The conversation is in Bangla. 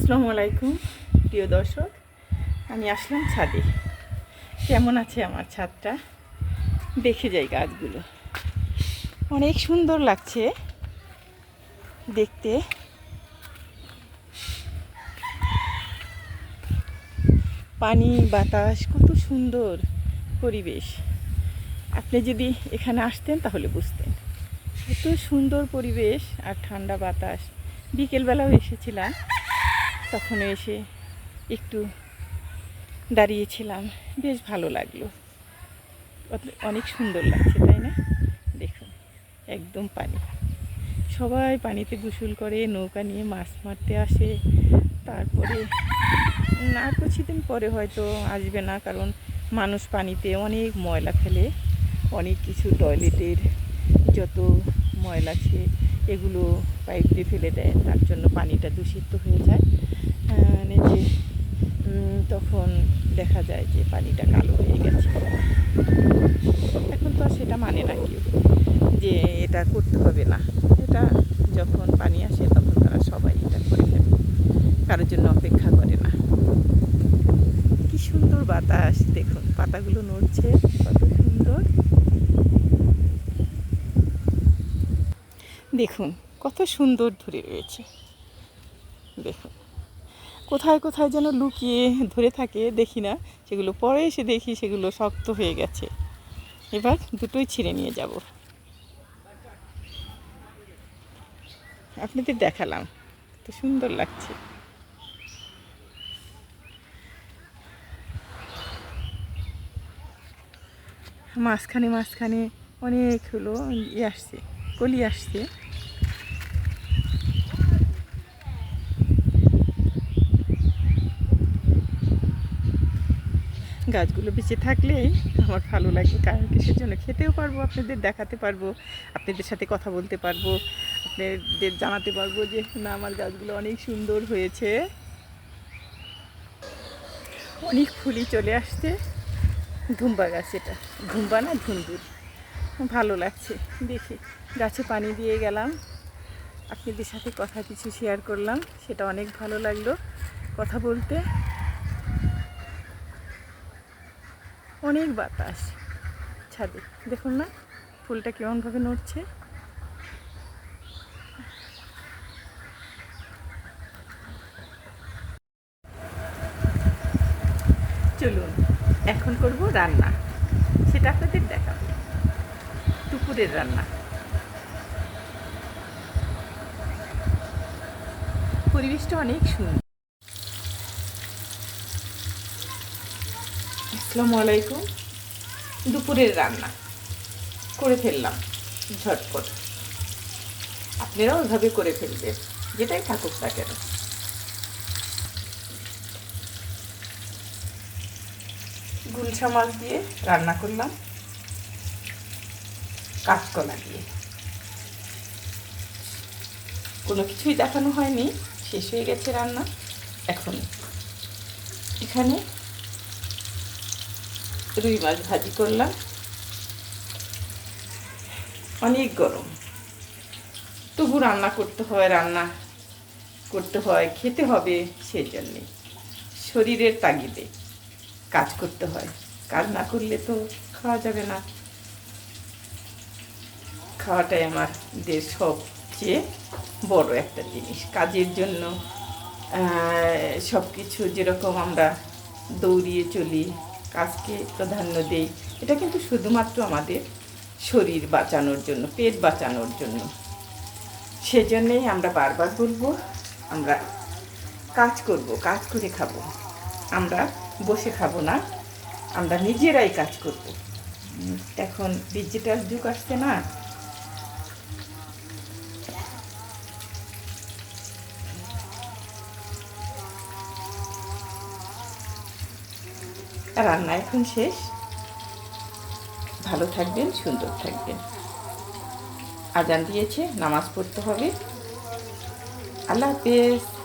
আসসালামু আলাইকুম, প্রিয় দর্শক। আমি আসলাম ছাদে। কেমন আছে আমার ছাদটা? দেখে যাই গাছগুলো। অনেক সুন্দর লাগছে দেখতে। পানি, বাতাস, কত সুন্দর পরিবেশ। আপনি যদি এখানে আসতেন তাহলে বুঝতেন। এত সুন্দর পরিবেশ আর ঠান্ডা বাতাস। বিকেলবেলাও এসেছিলাম। তখন এসে একটু দাঁড়িয়েছিলাম। বেশ ভালো লাগল। অনেক সুন্দর লাগছে, তাই না? দেখুন, একদম পানি। সবাই পানিতে গোসল করে, নৌকা নিয়ে মাছ মারতে আসে। তারপরে আর কিছুদিন পরে হয়তো আসবে না, কারণ মানুষ পানিতে অনেক ময়লা ফেলে। অনেক কিছু টয়লেটের যত ময়লা আছে এগুলো পাইপ দিয়ে ফেলে দেয়, তার জন্য পানিটা দূষিত হয়ে যায়। মানে যে তখন দেখা যায় যে পানিটা কালো হয়ে গেছে। এখন তো আর সেটা মানে না কেউ, যে এটা করতে হবে না। এটা যখন পানি আসে তখন তারা সবাই এটা করে ফেলে, কারোর জন্য অপেক্ষা করে না। কি সুন্দর বাতাস, দেখুন, পাতাগুলো নড়ছে, কত সুন্দর। দেখুন, কত সুন্দর ধরে রয়েছে। দেখুন, কোথায় কোথায় যেন লুকিয়ে ধরে থাকে, দেখি না। সেগুলো পরে এসে দেখি, সেগুলো শক্ত হয়ে গেছে। এবার দুটোই ছিঁড়ে নিয়ে যাব। আপনাদের দেখালাম তো সুন্দর লাগছে। মাঝখানে মাঝখানে অনেক হলো ইয়ে আসছে, কলি আসছে। গাছগুলো বেঁচে থাকলেই আমার ভালো লাগে, কারণ কিসের জন্য খেতেও পারব, আপনাদের দেখাতে পারব, আপনাদের সাথে কথা বলতে পারব, আপনাদের জানাতে পারব যে, না, আমার গাছগুলো অনেক সুন্দর হয়েছে। অনেক ফুলই চলে আসছে। ধুম্বা গাছ এটা। ধুম্বা না ধুন্দুর? ভালো লাগছে, দেখি। গাছে পানি দিয়ে গেলাম। আপনাদের সাথে কথা কিছু শেয়ার করলাম, সেটা অনেক ভালো লাগল কথা বলতে। অনেক বাতাস। ছাদে, দেখুন না, ফুলটা কেমনভাবে নড়ছে। চলুন, এখন করব রান্না। সেটা আপনাদের দেখাবো। দুপুরের রান্না। পরিবেশটা অনেক সুন্দর। আসসালামু আলাইকুম। দুপুরের রান্না। করে ফেললাম, ঝটপট। আপনারাও ওইভাবে করে ফেলবেন, যেটাই থাকুক না কেন। গুলশা মাছ দিয়ে রান্না করলাম। কাঁচকলা দিয়ে। কোনো কিছুই দেখানো হয়নি, শেষ হয়ে গেছে রান্না। এখন এখানে রুই মাছ ভাজি করলাম। অনেক গরম। তবু রান্না করতে হয়, রান্না করতে হয়, খেতে হবে সেই জন্যে শরীরের তাগিদে কাজ করতে হয়। কাজ না করলে তো খাওয়া যাবে না। খাওয়াটাই আমার দের সবচেয়ে বড় একটা জিনিস। কাজের জন্য সব কিছু যেরকম আমরা দৌড়িয়ে চলি কাজকে প্রাধান্য দেই। এটা কিন্তু শুধুমাত্র আমাদের শরীর বাঁচানোর জন্য, পেট বাঁচানোর জন্য। সেজন্যেই আমরা বারবার বলব, আমরা কাজ করব, কাজ করে খাব। আমরা বসে খাব না, আমরা নিজেরাই কাজ করব। এখন ডিজিটাল যুগ আসছে না রান্না এখন শেষ। ভালো থাকবেন সুন্দর থাকবেন। আজান দিয়েছে নামাজ পড়তে হবে। আল্লাহ হাফেজ।